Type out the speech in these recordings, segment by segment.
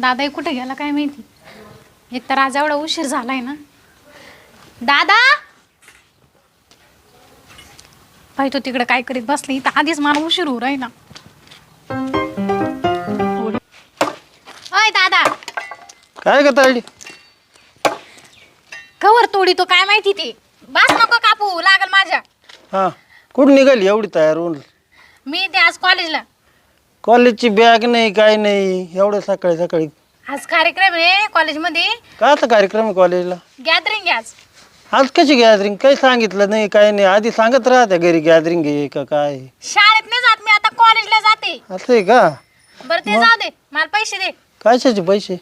दादा कुठे गेला काय माहिती? एक तर आज एवढा उशीर झालाय ना. दादा! तो तिकडे काय करीत बसली? इथं आधीच मला उशीर होऊ राहिला. अय दादा! काय का तायडी कवर तोडी तो काय माहिती ते? बस नको कापू लागल माझ्या. हा कुठं निघाली एवढी तयार होऊन? मी ते आज कॉलेजला कॉलेजची बॅग नाही काय नाही एवढं सकाळी सकाळी आज कार्यक्रम आहे कॉलेजमध्ये. काय आता कार्यक्रम आहे कॉलेजला? गॅदरिंग आहे आज. आज कशी गॅदरिंग काही सांगितलं नाही काय नाही. आधी सांगत राहत्या घरी गॅदरिंग आहे का काय आहे. शाळेत नाही जात मी आता कॉलेजला जाते. असं आहे का? बरं ते जाऊ दे. मला पैसे दे. कशाचे पैसे?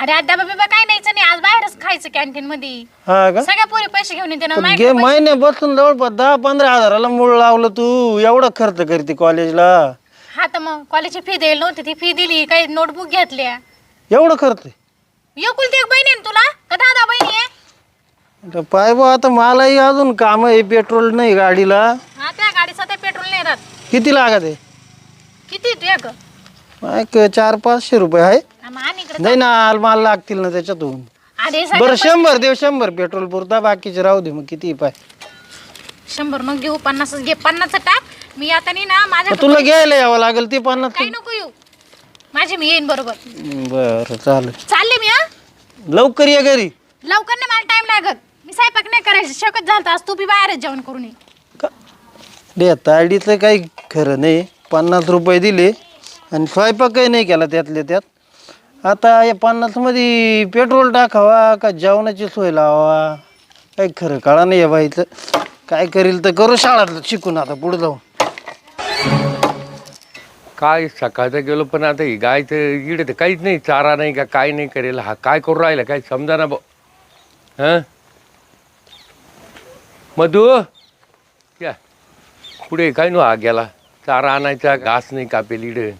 अरे आता बाबा काय न्यायचं नाही. आज बाहेरच खायचं कॅन्टीन मध्ये. हा का? सगळ्या पोरी पैसे घेऊन येते ना पण माझ्याकडे गे पैसे- महिने बसून जवळपास दहा पंधरा हजाराला मूळ लावलं तू. एवढं खर्च करते कॉलेजला हा तर मग कॉलेजची फी द्यायला नव्हती. ती फी दिली काही नोटबुक घेतल्या. एवढं खर्च एकुलती एक बहीण आहे ना तुला? का दादा बहिणी आहे? आता पाय बा आता मलाही अजून काम आहे पेट्रोल नाही गाडीला. हा त्या सध्या पेट्रोल नाही राहत. किती लागत आहे? किती ग एक? चार पाचशे रुपये आहे. आणि इकडे नाही ना मला लागतील ना त्याच्यातून. अरे सगळे बरं शंभर देव शंभर. पेट्रोल पुरता बाकीचे राहू दे मग किती पाय. शंभर मग घेऊ पन्नासच घे. पन्नासचं टाक. मी आता नाही ना माझ्या मग तुला घ्यायला यावं लागेल ते पन्नास काही नको येऊ. माझी मी येईन बरोबर. बरं चालेल. चालले मी हा? लवकर ये घरी. लवकर नाही मला टाइम लागत. मी स्वयंपाक नाही करायचं शकत झालं आज तू बी बाहेरच जेवण करून ये. का? काही खरं नाही. पन्नास रुपये दिले आणि स्वयंपाकही नाही केला त्यातले त्यात. आता या पन्नासमध्ये पेट्रोल टाकावा का जेवणाची सोय लावा? काही खरं कळा नाही या बाईचं. काय करील तर करू शाळातलं शिकून आता पुढे जाऊन. काय सकाळचं गेलो पण आता ही गाय तर इकडे तर काहीच नाही चारा नाही का काय नाही करेल हा काय करू राहिला काय समजा ना हां? मधू? या. पुढे काय नो हा गेला? चारा आणायचा घास नाही कापेल इडे.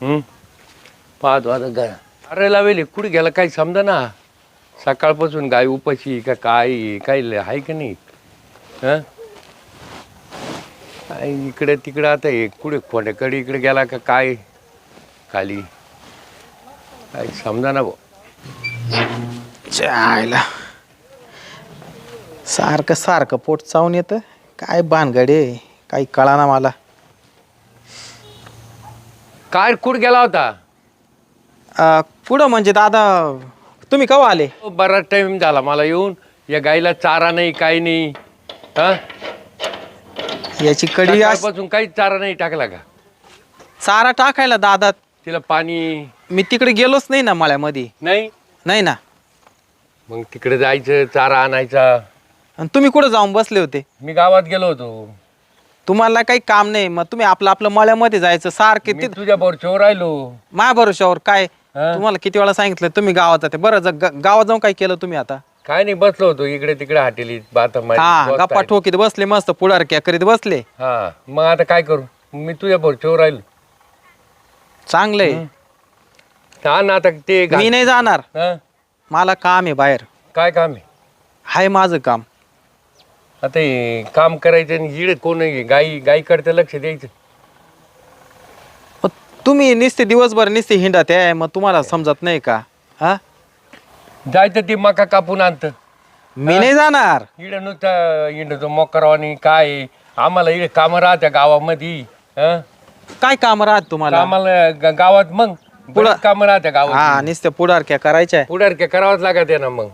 पाच पाहतो आता गाय अरे लावेल कुठे गेला काही समजा ना. सकाळपासून गाय उपाशी का काय आहे, काय आहे का नाही? हां? इकडे तिकडे आता हे कुठे खोंड्याकडे इकडे गेला का काय? खाली. काय समजा ना भाऊ. चायला सारखं सारखं पोट चावून येतं. काय भानगडे काही कळाना मला. काय कुठे गेला होता? अं, कुठं म्हणजे दादा तुम्ही केव्हा आले? बराच टाइम झाला मला येऊन. या गाईला चारा नाही काही नाही. हा? याची कडी सकाळपासून काहीच चारा नाही टाकला का? चारा टाकायला दादा तिला पाणी? मी तिकडे गेलोच नाही ना मळ्यामध्ये. नाही? नाही ना. मग तिकडे जायचं चारा आणायचा. आणि तुम्ही कुठं जाऊन बसले होते? मी गावात गेलो होतो. तुम्हाला काही काम नाही. मग तुम्ही आपलं आपलं मळ्यामध्ये जायचं. सारखे मी तुझ्या बरोबर राहिलो. माझ्या भरोशावर काय? हा? तुम्हाला किती वेळा सांगितलं तुम्ही गावात जाते. बरं जा- ग- गावात जाऊन काय केलं तुम्ही आता? काय नाही बसलो होतो इकडे तिकडे हाटेलीत बात हा गप्पा ठोकीत बसले मस्त पुढारक्या करीत बसले. हा मग आता काय करू? मी तुझ्या बरोबर राहिलो. चांगलंय. हा ना आता ते घा- मी नाही जाणार. हा? मला काम आहे बाहेर. काय काम आहे? हाय माझं काम. आता हे काम करायचं आणि इकडे कोण आहे? गाई गाईकडचं लक्ष द्यायचं. मग तुम्ही निसते दिवसभर निसते हिंडत आहे मग तुम्हाला समजत नाही का? हा? जायचं ते मका कापून आणतं. मी नाही जाणार. इकडे नुसतं इंडतो मोकरवानी काय आहे? आम्हाला इकडे कामं राहत्या गावामध्ये हं? काय काम राहत तुम्हाला? आम्हाला ग- गावात मग? पुढं कामं राहत्या गावात. हा नुसते पुढारक्या करायच्या. पुढारक्या करावंच लागत ना मग.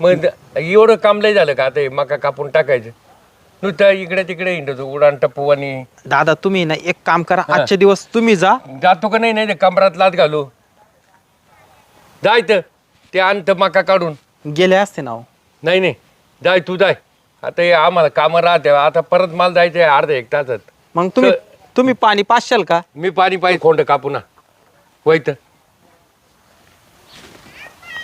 मग द- एवढं काम लय झालं का आता हे मका कापून टाकायचं? नुसतं इकडे तिकडे हिंडतो उडान टप्पूवानी दादा तुम्ही ना एक काम करा आजचे दिवस तुम्ही जा. जातो का नाही नाही ते कमरात लात घालू. जायचं ते आणतं मका काढून. गेले असते ना हो. नाही नाही. जाय तू जाय. आता हे आम्हाला कामं राहते. आता परत मला जायचं आहे अर्ध्या एक तासात. मग तुम्ही तुम्ही पाणी पाचशाल का? मी पाणी पाहिजे खोंड कापून वैत.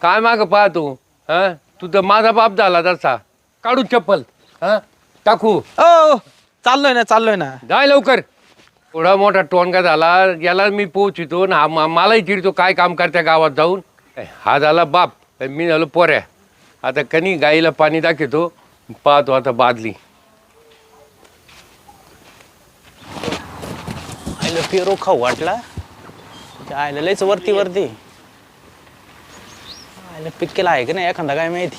काय माग पाह तू? हा? तू तर माझा बाप झाला तसा काढू चप्पल. हा? टाकू. ओ चाललोय ना चाललोय ना. जाय लवकर. एवढा मोठा टोनगा झाला. याला मी पोहोचितो ना मा- मलाही चिडतो. काय काम करत्या गावात जाऊन? हा झाला बाप. मी झालो पोऱ्या. आता कनी गाईला पाणी दाखवतो. पाहतो आता बादली. आयला पेरो खाऊ वाटला? आयला लयच वरती वरती. आयला पिक्केला आहे की नाही एखादा काय माहिती?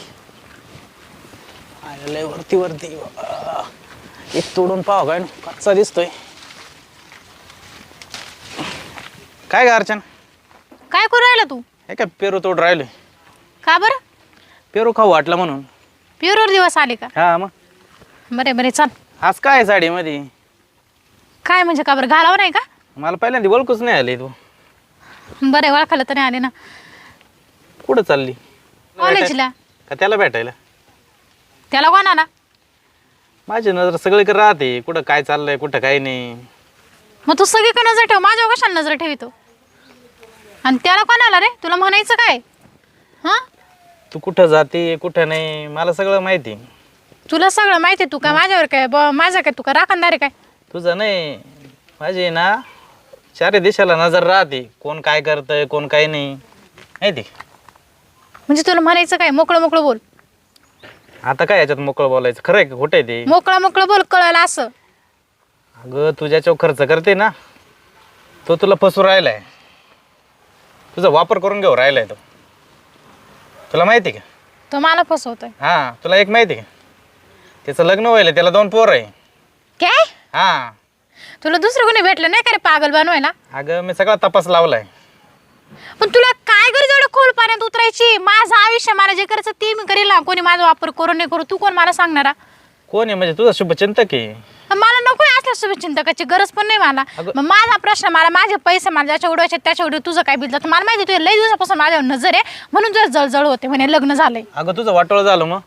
आयला लय वरती वरती. बाबा. एक तोडून पाव काय ना कच्चा दिसतोय. काय ग अर्चन? काय करू राहिला तू? हे काय पेरू तोड राहिलोय का बरं? पेरू खाऊ वाटलं म्हणून. प्युअर दिवस आले का? हा मग. बरे बरे चल. आज काय आहे साडीमध्ये? काय म्हणजे का बरं घालावं नाही का? मला पहिल्यांदा ओळखूच नाही आली तू. बरे ओळखायला तरी आले ना. कुठं चालली? कॉलेजला. का त्याला भेटायला? त्याला कोण आला माझी नजर सगळीकडे राहते. कुठं काय चाललंय कुठं काय नाही. मग तू सगळीकडे नजर ठेव. माझ्यावर कशाला नजर ठेवितो आणि त्याला कोण आला रे? तुला म्हणायचं काय? हां? तू कुठं जाते कुठं नाही मला सगळं माहिती. तुला सगळं माहिती आहे तू काय माझ्यावर काय? ब माझं काय? तू काय राखणदार आहे काय? तुझं नाही. माझी ना चारी दिशाला नजर राहते. कोण काय करतंय कोण काय नाही. माहिती? म्हणजे तुला म्हणायचं काय? मोकळं मोकळं बोल. आता काय याच्यात मोकळं बोलायचं? खरं आहे का? खोटं आहे ते? मोकळं मोकळं बोल कळलं असं. अगं तू ज्याच्यावर खर्च करते ना तो तुला फसू राहिलाय. तुझा वापर करून घेऊ राहिलाय तो. तुला माहिती का? तो मला फसवतोय. हां तुला एक माहिती का? त्याचं लग्न व्हायला त्याला दोन पोर आहे. काय? हां. तुला दुसरं कोणी भेटलं नाही का रे पागल बनवायला? अगं मी सगळा तपास लावलाय. पण तुला काय गरज एवढं खोल पाण्यात उतरायची? माझं आयुष्य मला जे करायचं ते मी करेल ना. कोणी माझा वापर करू नाही करू तू कोण मला सांगणारा? कोण आहे? म्हणजे तुझा शुभचिंतक आहे. असल्या शुभचिंतकाची गरज पण नाही मला. अगं- मग माझा प्रश्न मला माझे पैसे मला ज्याच्या उडवायचे त्याच्या उडव तुझं काय बिल जातं मला माहिती आहे, तुझ्या लई दिवसापासून माझ्यावर नजर आहे म्हणून तुझ्या जळजळ होते म्हणे लग्न झालंय. अगं तुझं वाटोळ झालं मग.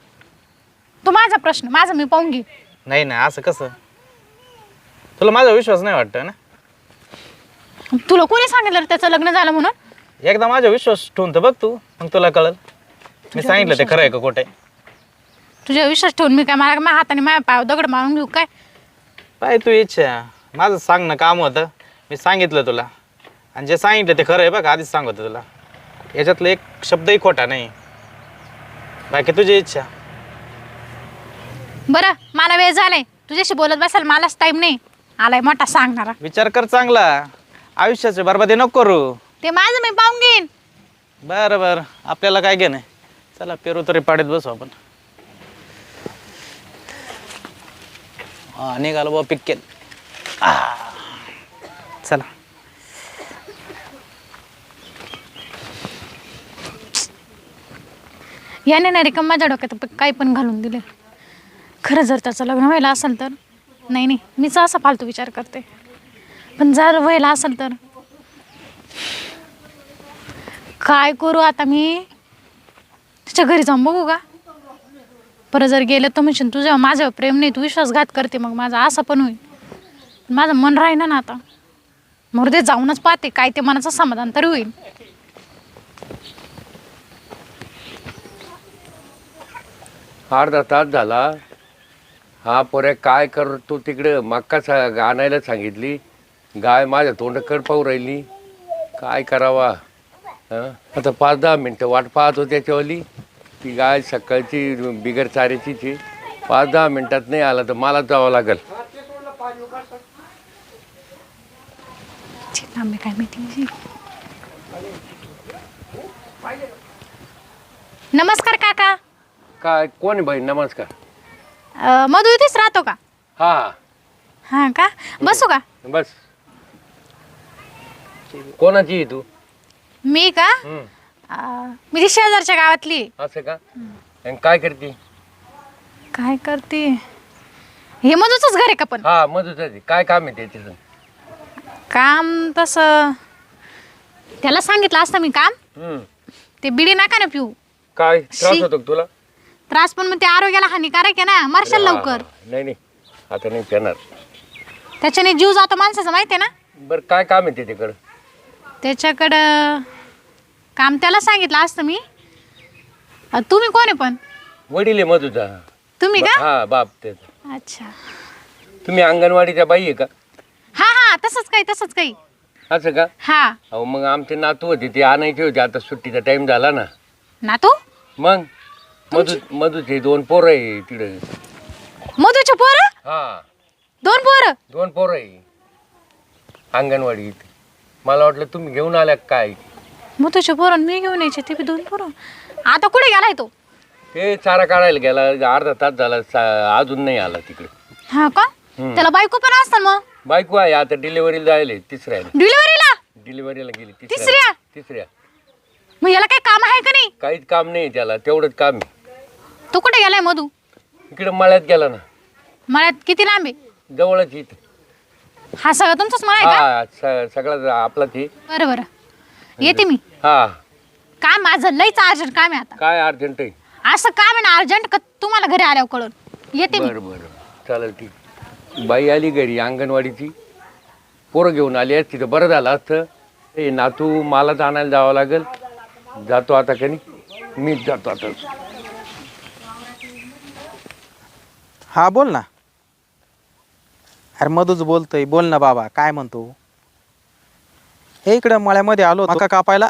तो माझा प्रश्न माझा मी पाहून घे. नाही नाही असं कसं? तुला माझा विश्वास नाही वाटतं ना? तुला कोणी सांगितलं रे त्याचं लग्न झालं म्हणून? एकदा माझा विश्वास ठेवून तर बघ तू मग तुला कळल. मी सांगितलं ते खरं आहे का खोटं आहे? तुझ्या विश्वास ठेवून मी काय मला माझ्या हाताने माझ्या पाय दगड मारून घेऊ काय? पाय तू इच्छा? माझं सांगणं काम होतं. मी सांगितलं तुला. आणि जे सांगितलं ते खरं आहे बघ आधीच सांगतो तुला. याच्यातलं एक शब्दही खोटा नाही. बाकी तुझी इच्छा. बरं मला वेळ झालाय. तुझ्याशी बोलत बसाल मलाच टाईम नाही. आलाय मोठा सांगणारा. विचार कर चांगला. आयुष्याचे बरबादी नको करू. ते माझं मी पाहून घेईन. बरं बरं. आपल्याला काय घेणं आहे? चला पेरू तरी पाडीत बसू आपण. हा निघालो बा पिक्केल. चला. याने नाही रिकम माझ्या डोक्यात काही पण घालून दिले खरं जर त्याचं लग्न व्हायला असेल तर नाही नाही मीच असा फालतू विचार करते. पण जर व्हायला असेल तर काय करू आता मी? तिच्या घरी जाऊन बघू का? परत जर गेलं तर म्हणशील तुझ्या माझ्यावर प्रेम नाही तू विश्वासघात करते मग माझा असं पण होईल. माझं मन राहीना ना आता. मुर्दे जाऊनच पाहते काय ते मनाचं समाधान तरी होईल. अर्धा तास झाला. हा पोऱ्या काय करतो तिकडं मक्का सा आणायला सांगितली. गाय माझ्या तोंडकड पाहू राहिली. काय करावा? हं? आता पाच दहा मिनटं वाट पाहत होती त्याच्यावाली. ती गाय सकाळची बिगर चाऱ्याचीची पाच दहा मिनटात नाही आला तर मला जावं लागेल. काय माहिती नमस्कार काका. काय कोण बाई? नमस्कार. अं, मधू इथेच राहतो का? हा. हा का? बसू का? बस. कोणाची आहे तू? मी का? हं, अं, मी ती शेजारच्या गावातली. असं का? आणि काय करते? काय करते? हे मधूच घर आहे का पण? हा मधुच काय काम आहे त्याचं काम तसं त्याला सांगितलं असतं मी काम. ते बिडी नका ना पिऊ. काय? त्रास. होतो का तुला? त्रास पण मग ते आरोग्याला हानिकारक आहे ना. मरशाल लवकर. हा. नाही नाही. आता नाही पेणार. त्याच्याने जीव जातो माणसाचा माहिती आहे ना? बरं काय काम आहे त्याच्याकडं? त्याच्याकडं काम त्याला सांगितलं असतं मी. अं, तुम्ही कोण आहे पण? वडील आहे मधुचा तुम्ही का? हा बाप ते अच्छा. तुम्ही अंगणवाडीच्या बाई आहे का? हा हा तसंच काही तसंच काही. असं का? हा. अहो मग आमचे नातू होते ते आणायचे होते. आता सुट्टीचा टाइम झाला ना. ना तू मग मधु मधुचे दोन पोरं आहे तिकडे. मधूचे पोरं? हा. दोन पोरं? दोन पोरं आहे. अंगणवाडीत मला वाटलं तुम्ही घेऊन आल्या काय मग तुझे पोरण मी घेऊन यायचे ते बी दोन पोरं. आता कुठे गेलाय तो? ते चारा काढायला गेला अर्धा तास झाला सा- अजून नाही आला तिकडे. हा का? त्याला बायको पण असतात मग? बायको आहे आता डिलिव्हरीला जायला तिसऱ्या डिलिव्हरीला? डिलिव्हरीला गेली तिसऱ्या? तिसऱ्या. मग याला काही काम आहे का नाही? काहीच काम नाही त्याला तेवढंच काम आहे. तो कुठे गेलाय मधू? इकडे मळ्यात गेला ना. मळ्यात किती लांब आहे? जवळच इथं. हा सगळा तुमचाच मळा आहे का? हा स- सगळा आपला ते बरं बरं. येते मी. हा. काम माझं लईच अर्जंट काम आहे आता. काय अर्जंट आहे? असं काम आहे ना अर्जंट का तुम्हाला घरी आल्यावर कळून येते मी. बरं बरं. चालेल ठीक. बाई आली घरी अंगणवाडीची. पोरं घेऊन आली असती तर बरं झालं असतं. ए नातू मलाच आणायला जावं लागेल. जातो आता कनी मीच जातो आता. हा बोल ना. अरे मधूच बोलतोय. बोल ना बाबा काय म्हणतो? हे इकडं मळ्यामध्ये आलो मका कापायला.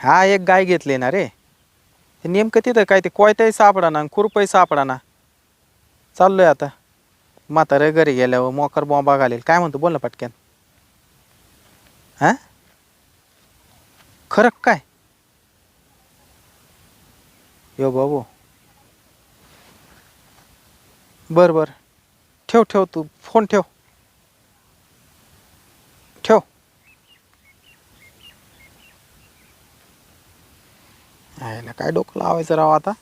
हा एक गाय घेतली ना रे. ते नेमकं तिथं काय ते कोयताही सापडा ना खुरपही सापडाना. चाललोय आता. म्हातारे घरी गेल्यावर मोकर बॉम्बा घालेल काय म्हणतो? बोल ना पटक्यान हा? खरं काय? यो बाबू. बर बर. ठेव ठेव तू. फोन ठेव. ठेव. आयला काय डोकं लावायचं राव आता?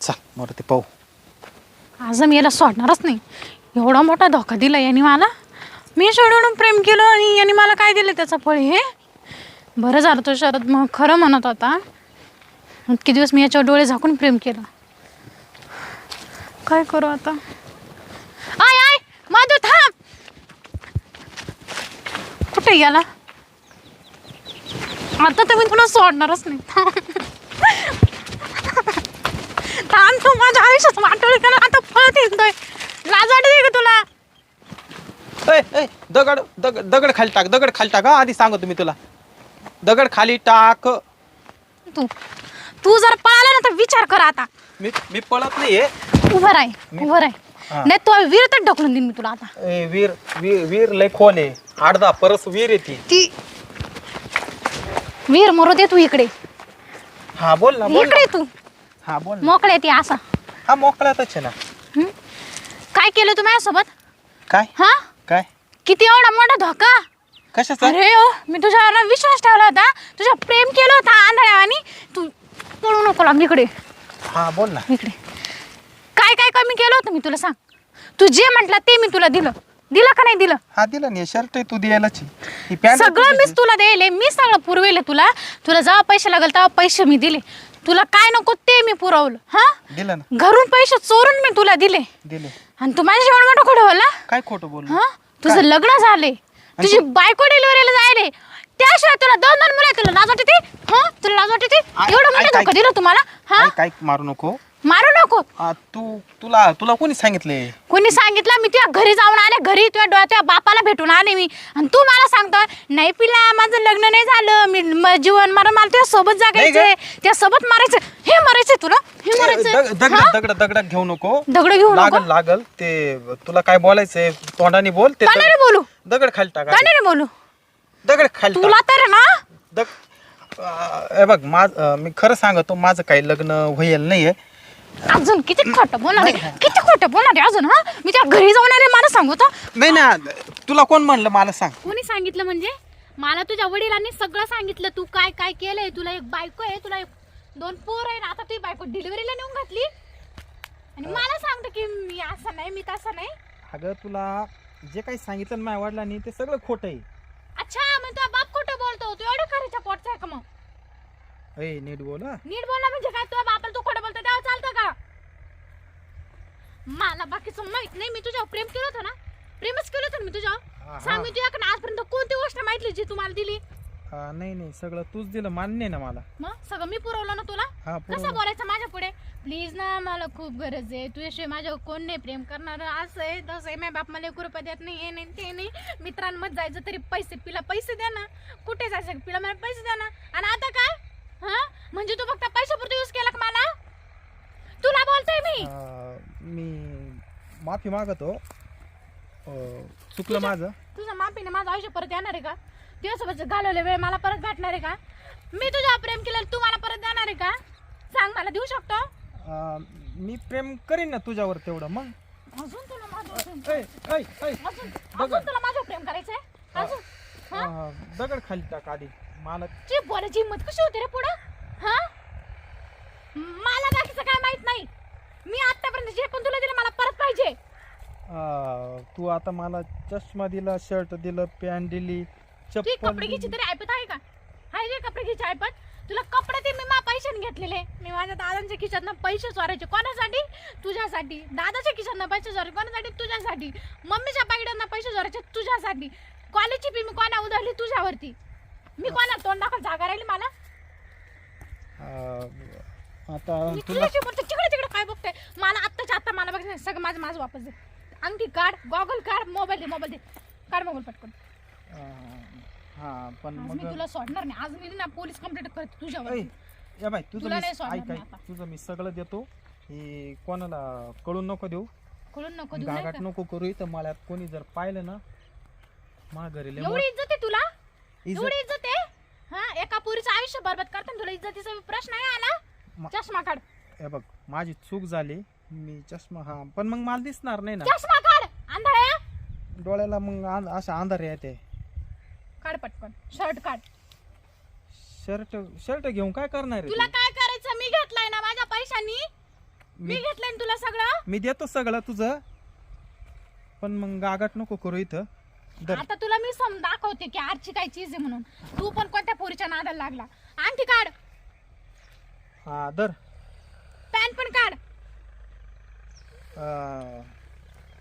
चल मर ते पाहू. आज मी याला सोडणारच नाही. एवढा मोठा धोका दिला यांनी मला. मी सोडून प्रेम केलं आणि यांनी मला काय दिलं त्याचं फळ हे? बरं झालं तो शरद मग खरं म्हणत होता. इतके दिवस मी याच्यावर डोळे झाकून प्रेम केलं. काय करू आता? आय आय माधू थांब. कुठे गेला आता तर मी तुला सोडणारच नाही. थांब तू माझ्या आयुष्यात वाटोळ करा आता पळत येतोय. लाज वाटते का तुला? दगड दगड दगड खाली टाक दगड खाली टाक हा आधी सांगतो मी तुला. दगड खाली टाक. तू तू जर पळाला ना तर विचार कर आता. मी मी पळत नाहीये. उभं राह उभं राह नाही तू विरतच ढकलून देईन मी तुला आता. ए, वीर वीर वीर लय खोल आहे. अर्धा परस वीर आहे ती वीर मरू दे तू इकडे. हा बोल ना बोल इकडे. तू. हा बोल ना. मोकळे ती असा. हा मोकळ्यातच आहे ना. हं? काय केलं तू माझ्यासोबत? काय? हा? काय? किती एवढा मोठा धोका? कशाचा? अरे ओ मी तुझ्यावर विश्वास ठेवला होता. तुझ्या प्रेम केलं होतं आंधळ्यावानी. तू पळू नको लांब इकडे. हा बोल ना. इकडे. काय काय कमी केलं होतं मी तुला सांग. तू जे म्हटलं ते मी तुला दिलं. दिलं का नाही दिलं? हा दिला नाही शर्ट तू द्यायलाच आहे. ही पॅन्ट सगळं मीच तुला द्यायले मी सगळं पुरवेले तुला. तुला जेव्हा पैसे लागेल तेव्हा पैसे मी दिले. तुला काय नको ते मी पुरवलं हा? दिलं ना. घरून पैसे चोरून मी तुला दिले. दिले. आणि तू माझ्या एवढं मोठं खोडं बोलला? काय खोटं बोल हा? तुझं लग्न झाले. तुझी बायको डिलिव्हरीला जायले. त्याशिवाय तुला दोन दोन मुलं तुला लाज वाटते हा? तुला लाज वाटते एवढं मोठं धोका दिलं तुम्हाला? हा? काय मारू नको. मारू नको. आ, तू तुला तुला कोणी सांगितले? कोणी सांगितलं? मी तुझ्या घरी जाऊन आले. घरी तुझ्या डोळ्या तुझ्या बापाला भेटून आले मी. आणि तू मला सांगतो नाही पिला माझं लग्न नाही झालं. मी म- जीवन मारा मला तुझ्या सोबत जागायचंय. त्या सोबत मारायचं हे मारायचंय तुला. हे मारायचंय. दगड दगड दगड घेऊ नको. दगड घेऊ नको? लागल लागल. ते तुला काय बोलायचंय? तोंडाने बोल. ते बोलू. दगड खाली टाका बोलू. दगड खाली टाक. तुला तर ना? दग हे बघ माझ अ, मी खरं सांगतो माझं काही लग्न होईल नाहीये. अजून किती खोटं बोलणार आहे? किती खोटं बोलणार आहे अजून हा? मी त्या घरी जाऊन आले मला सांगू तर नाही ना तुला कोण म्हणलं? मला सांग. कोणी सांगितलं म्हणजे? मला तुझ्या वडिलांनी सगळं सांगितलं. तू काय काय केलंय? तुला एक बायको आहे तुला एक दोन पोर आहे ना आता तुझी बायको डिलिव्हरीला नेऊन घातली. आणि मला सांगतो की मी असं नाही मी तसं नाही. अगं तुला जे काही सांगितलं माझ्या वडिलांनी ते सगळं खोटं आहे. अच्छा मग तुझा बाप खोटं बोलतो. तू एवढं करायच्या पोटचा आहे का मग? ए नीट बोल. नीट बोलला म्हणजे काय? तुझ्या बापाला तू खोटं बोलतो तेव्हा चालतं का? मला बाकीचं माहीत नाही मी तुझ्यावर प्रेम केलं होतं ना? प्रेमच केलं होतं ना मी तुझ्यावर. सांग मी तुझ्याकडे आजपर्यंत कोणती गोष्ट माहितली जी तुम्हाला दिली? हा, नाही नाही सगळं तूच दिलं मान्य आहे ना मला. मग? सगळं मी पुरवलं ना तुला? हा कसं बोलायचं माझ्या पुढे? प्लीज ना मला खूप गरज आहे. तुझ्याशिवाय माझ्या कोण नाही प्रेम करणार. असं आहे तसं आहे. माझ्या बाप मला एक रुपया देत नाही हे नाही ते नाही. मित्रांमध्ये जायचं तरी पैसे पिला पैसे द्या ना. कुठे जायचं पिला मला पैसे द्या ना. आणि आता काय? हा? म्हणजे तू फक्त पैशापुरतं यूज केला का मला? तुला बोलतोय मी. अ, मी माफी मागतो. अ, चुकलं माझं. तुझं माफ माफीने माझं आयुष्य परत येणार आहे का? दिवसभर घालवले वेळ मला परत भेटणार आहे का? मी तुझ्यावर प्रेम केलं तू मला परत देणार आहे का? सांग मला देऊ शकतो? अं, मी प्रेम करीन ना तुझ्यावर तेवढं मग. अजून तुला माझं प्रेम ऐ, ऐ, ऐ, अजून अजून तुला माझं प्रेम करायचंय? अजून हा? अं, दगड खाली टाक आधी. मला तुझी बोलायची हिंमत कशी होती रे पुढं? हा? मला बाकीचं काय माहीत नाही. मी आतापर्यंत जे पण तुला दिलं मला परत पाहिजे. अं, तू आता मला चष्मा दिला शर्ट दिलं पॅन्ट दिली कपडे घ्यायची दिली. तरी ऐपत आहे का? हाय रे कपडे घ्यायची ऐपत. तुला कपडे ते मी मा पैशाने घेतलेले. मी माझ्या दादांच्या खिशातनं पैसे चोरायचे. कोणासाठी? तुझ्यासाठी. दादाच्या खिशातनं पैसे चोरायचे. कोणासाठी? तुझ्यासाठी. मम्मीच्या पाकिटांना पैसे चोरायचे. तुझ्यासाठी. कॉलेजची फी मी कोणा उधळली? तुझ्यावरती. मी कोणा तोंड दाखल जागा राहिली मला? अं, आता मी तुला तुझ्याशी बोलते तिकडे तिकडे काय बघते? मला आत्ताच्या आत्ता मला बघ सगळं माझं माझं वापस दे. अंगठी काढ गॉगल काढ मोबाईल दे मोबाईल दे. काढ मोबाईल पटकन. अं, हा पण आज मग मी तुला सोडणार नाही. आज मी ना पोलीस कंप्लेंट करते तुझ्यावर. ऐ, या बाई तुझं तुला मी नाही सोडणार ऐक मी ऐक आता. तुझं मी सगळं देतो. हे कोणाला कळून नको देऊ. कळून नको देऊ नाही गागाट का? नको करू इथं मला कोणी जर पाहिलं ना मा घरी लय एवढी इज्जत आहे तुला? एवढी इज्जत आहे? हा एका पुरीचं आयुष्य बरबाद करताना तुला इज्जतीचा प्रश्न आहे आला? मा- चष्मा काढ. हे बघ माझी चूक झाली मी चष्मा हा पण मग मला दिसणार नाही ना. चष्मा काढ आंधळ्या. डोळ्याला मग आं- अशा अंधार येते. काढ पटकन शर्ट काढ. शर्ट शर्ट घेऊन काय करणार आहे तुला तू? काय करायचं? मी घेतलंय ना माझ्या पैशानी. मी मी घेतलंय ना तुला सगळं. मी देतो सगळं तुझं. पण मग गागाट नको करू इथं. आता तुला मी सम दाखवते की आजची काय चीज आहे म्हणून. तू पण कोणत्या पोरीच्या नादाला लागला? आणखी काढ. हा दर. पॅन्ट पण काढ. अं,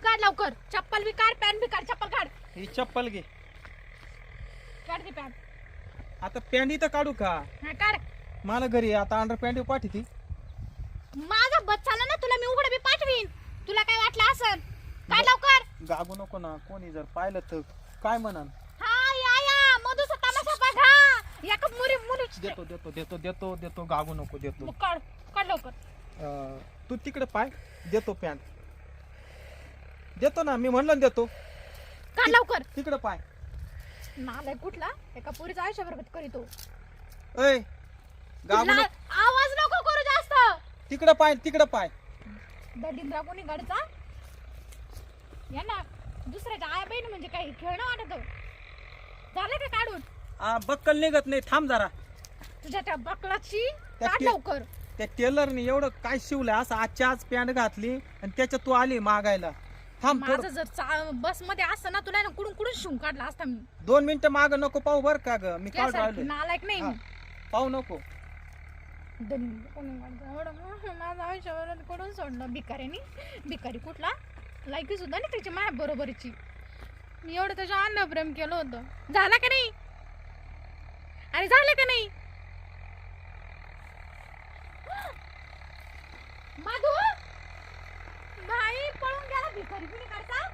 काढ लवकर. चप्पल बी काढ पॅन्ट बी काढ चप्पल काढ. ही चप्पल घे. काढ ती पॅन्ट आता पॅन्ट इथं काढू का? हा काढ. मला घरी आता अंडर पॅन्ट पाठीती. माझा बच्चाला ना तुला मी उघड बी पाठवीन. तुला काय वाटलं असन काय लवकर? गागू नको ना कोणी जर पाहिलं तर काय म्हणान हा या तमाशा बघा. मुली देतो देतो देतो देतो देतो गागू नको देतो. मग काढ काढ लवकर. अं, तू तिकडे पाय देतो पॅन्ट. देतो ना मी म्हणलं ना देतो. काढ लवकर. तिकडे पाय. नालाय कुठला? एका पुरीचा आयुष्य बरबाद करीतो. ऐ गागू तुला नको. आवाज नको करू जास्त. तिकडे पाय तिकडे पाय. दलिंद्रा कोणी गडचा या ना दुसऱ्याच्या आया बहीण म्हणजे काही खेळणं वाटत झालं का काढून? आ, बक्कल निघत नाही. थांब जरा. तुझ्या त्या बकलाची त्या काढ के- लवकर. त्या टेलरने एवढं काय शिवलं असं आजच्या आज पॅन्ट घातली आणि त्याच्यात तू आली मागायला. थांब माझं जर बसमध्ये असतं ना तुला ना कुडून कुडून शिवून काढला असता मी. दोन मिनिटं माग नको पाहू बर का ग. मी काढ त्यासारखी राहिलो नालायक नाही मी. पाहू नको. कोणी एवढं मोठं माझं आयुष्यावर कडून सोडलं? भिकाऱ्यानी? भिकारी कुठला? लायकी सुद्धा नाही त्याची माझ्या बरोबरची. मी एवढं त्याच्या अन्न प्रेम केलं होतं. झालं का नाही? अरे झालं का नाही? माधू! बाई पळून गेला भिकारी कुणी काढता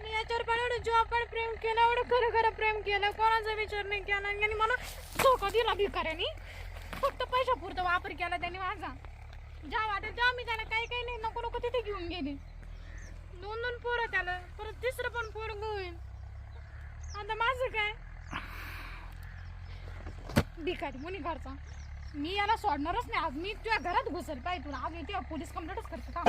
मी याच्यावर पण एवढं जेव्हा आपण प्रेम केलं एवढं खरं खरं प्रेम केलं. कोणाचा विचार नाही केला. आणि मला धोका दिला भिकाऱ्यानी. फक्त पैशापुरता वापर केला त्याने माझा. ज्या वाटेल तेव्हा मी त्याला काही काही नाही नको नको तिथे घेऊन गेले. दोन दोन पोरं त्याला परत तिसरं पण पोर होईल आता माझं काय? भिकारी मुनी घरचा. मी याला सोडणारच नाही. आज मी तुझ्या घरात घुसल पाहिजे तुला. आज येते पोलीस कंप्लेंटच करते. का